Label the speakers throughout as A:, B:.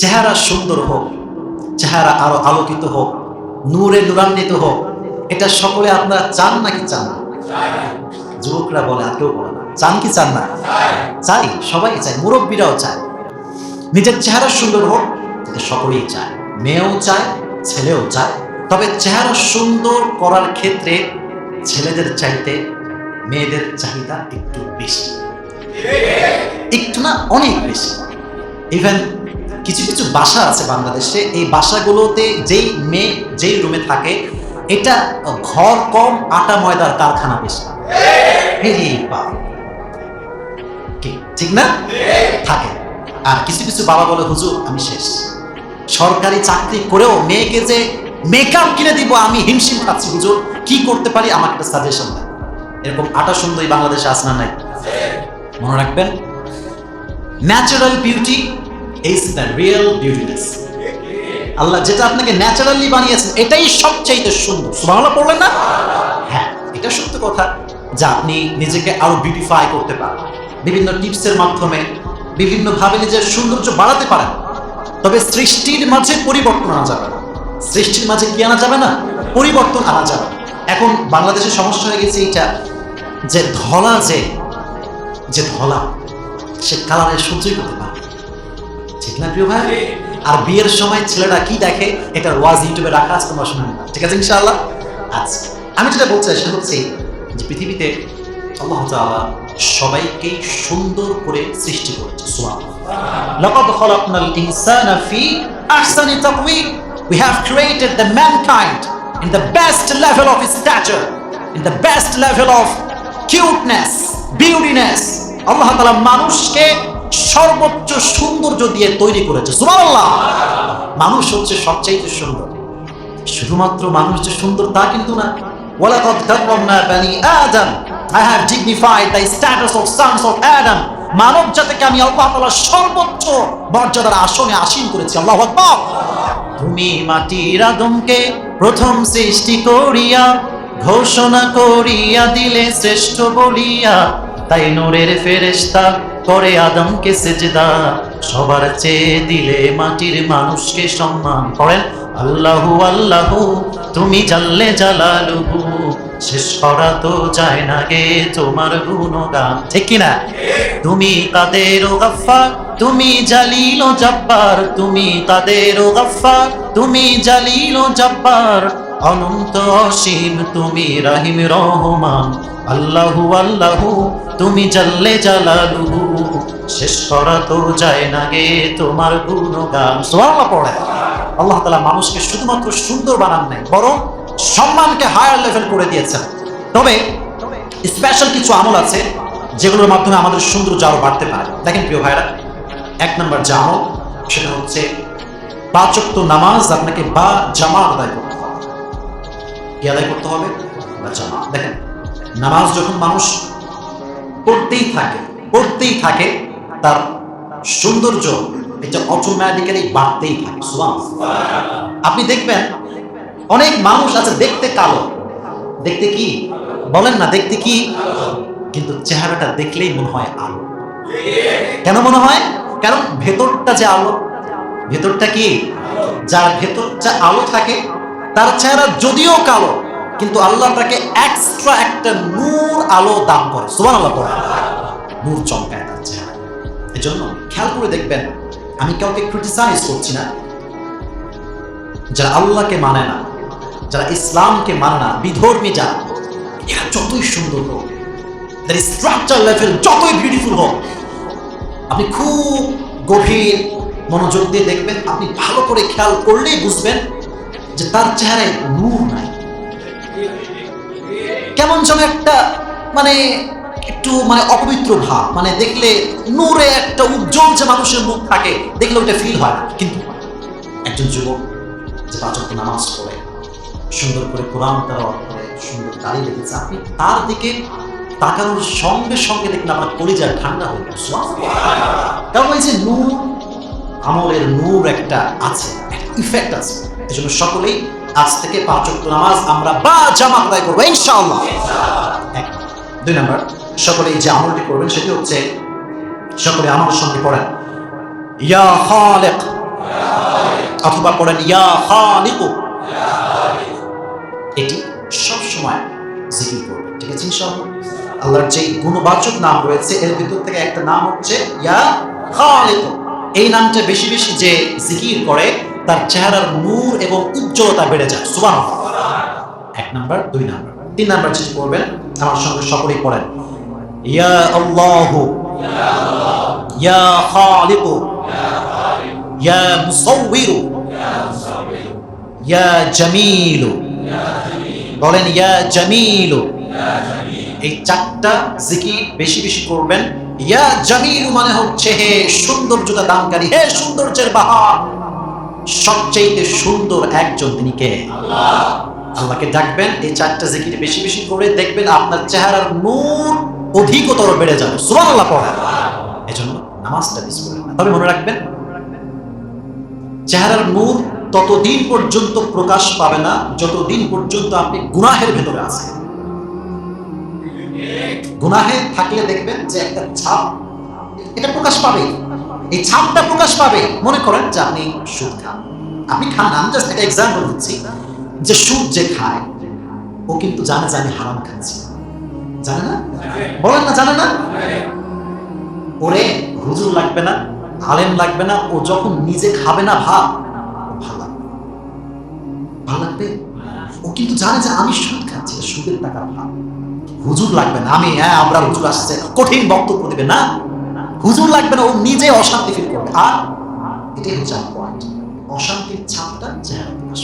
A: চেহারা সুন্দর হোক, চেহারা আরও আলোকিত হোক, নূরে নূরান্বিত হোক, এটা সকলে আপনারা চান নাকি চান যুবকরা বলে, আর কেউ বলে না। চান কি চান না? চাই, সবাই চায়, মুরব্বীরাও চায়। নিজের চেহারা সুন্দর হোক, এটা সকলেই চায়। মেয়েও চায়, ছেলেও চায়। তবে চেহারা সুন্দর করার ক্ষেত্রে ছেলেদের চাইতে মেয়েদের চাহিদা একটু বেশি। একটু না অনেক বেশি। ইভেন কিছু কিছু বাসা আছে বাংলাদেশে। এই বাসাগুলোতে যেই মেয়ে যেই রুমে থাকে, এটা ঘর কম, আটা ময়দার কারখানা বেশি। ঠিক না? থাকে। আর কিছু কিছু বাবা বলে, হুজুর, আমি শেষ। সরকারি চাকরি করেও মেয়েকে যে মেকআপ কিনে দিব, আমি হিমশিম খাচ্ছি, হুজুর। কি করতে পারি? আমার একটা সাজেশন দেয় এরকম আটা সুন্দরী বাংলাদেশে আসনা নাই? মনে রাখবেন? Natural beauty is the real beautiness Allah যেটা আপনাকে ন্যাচারালি বানিয়েছেন, এটাই সবচাইতে সুন্দর। সুবহানাল্লাহ, পড়লেন না? হ্যাঁ এটা সত্য কথা যে আপনি নিজেকে আরও বিউটিফাই করতে পারেন। বিভিন্ন টিপসের মাধ্যমে বিভিন্নভাবে নিজের সৌন্দর্য বাড়াতে পারেন। তবে সৃষ্টির মাঝে পরিবর্তন আনা যাবে না। সৃষ্টির মাঝে কি আনা যাবে না? পরিবর্তন আনা যাবে। এখন বাংলাদেশের সমস্যা হয়ে গেছে এটা যে ধলা যে যে ধলা, সে কালারে সহ্যই করতে। ঠিক না, প্রিয় ভাই? আর বিয়ের সময় কি দেখে, এটা ওয়াজ ইউটিউবে রাখা শুনে ঠিক আছে, ইনশাআল্লাহ? আচ্ছা আমি যেটা সেটা হচ্ছে যে পৃথিবীতে আল্লাহ তাআলা সবাইকেই সুন্দর করে সৃষ্টি করেছে, সুবহানাল্লাহ। লাকাদ ইনসানা ফি আহসানি তাকওয়িম। We have created the mankind in the best of stature, in the best level of cuteness, beautiness. আল্লাহ তাআলা মানুষকে সর্বোচ্চ সৌন্দর্য দিয়ে তৈরি করেছে। মানুষ হচ্ছে সবচাইতে সুন্দর। শুধুমাত্র মানুষ যে সুন্দর তা কিন্তু না। I have status of of আমি সর্বোচ্চ মর্যাদার আসনে প্রথম সৃষ্টি করিয়া, ঘোষণা করিয়া দিলে শ্রেষ্ঠ বলিয়া, তাই নূরের ফেরেশতা করে আদমকে সেজদা, সবার চেয়ে দিলে মাটির মানুষকে সম্মান করেন। আল্লাহু আল্লাহু, তুমি জানলে জালালুহু, শেষ করা তো যায় না গে তোমার গুণগান। ঠিক কিনা? তুমি তাদের গাফফার, তুমি জালিল জব্বার। তুমি তাদের গাফফার, তুমি জালিল জব্বার। অনন্ত অসীম, তুমি রাহিম রহমান। আল্লাহু আল্লাহু, তুমি জাল্লে জালালুহু। শেষ করা তো যায় না গে তোমার গুণগান। পড়ে। আল্লাহ তাআলা মানুষকে শুধুমাত্র সুন্দর বানান নাই, বরং সম্মানকে হায়ার লেভেল করে দিয়েছেন। তবে স্পেশাল কিছু আমল আছে, যেগুলোর মাধ্যমে আমাদের সৌন্দর্য আরও বাড়তে পারে। দেখেন প্রিয় ভাইরা এক নম্বর যে আমল, সেটা হচ্ছে পাঁচক্ত নামাজ আপনাকে বা জামা আদায় করতে হবে। কি আদায় করতে হবে? বা জামা দেখেন, নামাজ যখন মানুষ পড়তেই থাকে পড়তেই থাকে তার সৌন্দর্য এটা অটোমেটিক্যালি বাড়তেই থাকে, সুবহানাল্লাহ। আপনি দেখবেন, অনেক মানুষ আছে দেখতে কালো। দেখতে কি? বলেন না, দেখতে কি? কিন্তু চেহারাটা দেখলেই মনে হয় আলো। কেন মনে হয়? কারণ ভেতরটা যে আলো, ভেতরটা কি? যার ভেতরটা আলো থাকে, তার চেহারা যদিও কালো, কিন্তু আল্লাহ তাকে এক্সট্রা একটা নূর আলো দান করে। সুবান আল্লাহ নূর চমকায় তার চেহারা। এজন্য খেয়াল করে দেখবেন, আমি কাউকে ক্রিটিসাইজ করছি না। যারা আল্লাহকে মানে না, যারা ইসলামকে মানে না, বিধর্মী যারা, এরা যতই সুন্দর হোক তার স্ট্রাকচার লেভেল যতই বিউটিফুল হোক, আপনি খুব গভীর মনোযোগ দিয়ে দেখবেন, আপনি ভালো করে খেয়াল করলেই বুঝবেন যে তার চেহারায় নূর নাই। কেমন যেন একটা মানে একটু মানে অপবিত্র ভাব মানে দেখলে নূরে একটা উজ্জ্বল যে মানুষের মুখ থাকে, দেখলে ওটা ফিল হয় কিন্তু একজন যুবক যে পাচক নামাজ পড়ে, সুন্দর করে কোরআন তেলাওয়াত করে, সুন্দর দাঁড়িয়ে রেখেছে আপনি তার দিকে তাকানোর সঙ্গে সঙ্গে দেখলে আপনার কলিজার ঠান্ডা হয়ে গেল কারণ ওই যে নূর, আমলের নূর একটা আছে ইফেক্ট আছে। এই জন্য সকলেই আজ থেকে পাঁচ নামাজ আমরা বা জামাত আদায় করব, ইনশাআল্লাহ। এক, দুই নম্বর। সকলেই যে আমলটি করবেন, সেটি হচ্ছে সকলে আমার সঙ্গে পড়েন। ইয়া খালিক। অথবা পড়েন, ইয়া খালিকু। এটি সব সময় জিকির করবে ঠিক আছে ইনশাআল্লাহ? আল্লাহর যে গুণবাচক নাম রয়েছে, এর ভিতর থেকে একটা নাম হচ্ছে ইয়া খালিকু। এই নামটা বেশি বেশি যে জিকির করে, তার চেহারার নূর এবং উজ্জ্বলতা বেড়ে যায়। সুবান এক নাম্বার, দুই নাম্বার। তিন নাম্বার চিজ করবেন আমার সঙ্গে সকলেই পড়েন। ইয়া বলেন, ইয়া জামিলু। এই চারটা জিকির বেশি বেশি করবেন। ইয়া জামিলু মানে হচ্ছে, হে সৌন্দর্যতা দানকারী, হে সৌন্দর্যের বাহার। সবচেয়ে সুন্দর একজন তিনি কে? আল্লাহকে ডাকবেন, এই চারটা জিকির বেশি বেশি করে দেখবেন, আপনার চেহারার নূর অধিকতর বেড়ে যাবে। সুবহানাল্লাহ পড়েন এজন্য নামাজটা মিস করবেন তবে মনে রাখবেন, চেহারার নূর ততদিন পর্যন্ত প্রকাশ পাবে না, যতদিন পর্যন্ত আপনি গুনাহের ভেতরে আছেন। গুনাহে থাকলে দেখবেন যে একটা ছাপ, এটা প্রকাশ পাবে এই ছাপটা প্রকাশ পাবে মনে করেন যে আপনি সুদ খান। আপনি খান আমি জাস্ট একটা এক্সাম্পল দিচ্ছি। যে সুদ যে খায়, ও কিন্তু জানে যে আমি হারাম খাচ্ছি। জানে না? বলেন না, জানে না? ওরে, হুজুর লাগবে না, আলেম লাগবে না, ও যখন নিজে খাবে না ও কিন্তু জানে যে আমি সুদ খাচ্ছি সুদের টাকার ভাত হুজুর লাগবে না, আমি হ্যাঁ আমরা হুজুর আসছে, কঠিন বক্তব্য দেবে, না। হুজুর লাগবে না, ও নিজে অশান্তি ফিল করবে। আর এটাই হচ্ছে পয়েন্ট অশান্তির ছাপটা চেহারা প্রকাশ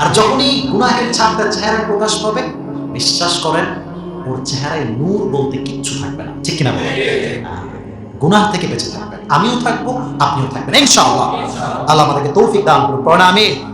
A: আর যখনই গুনাহের ছাপটা চেহারা প্রকাশ পাবে, বিশ্বাস করেন ওর চেহারায় নূর বলতে কিচ্ছু থাকবে না। ঠিক কিনা বলে? গুনাহ থেকে বেঁচে থাকবেন। আমিও থাকব, আপনিও থাকবেন। ইনশাআল্লাহ। আল্লাহ আমাদেরকে তৌফিক দান করুন। প্রণামী।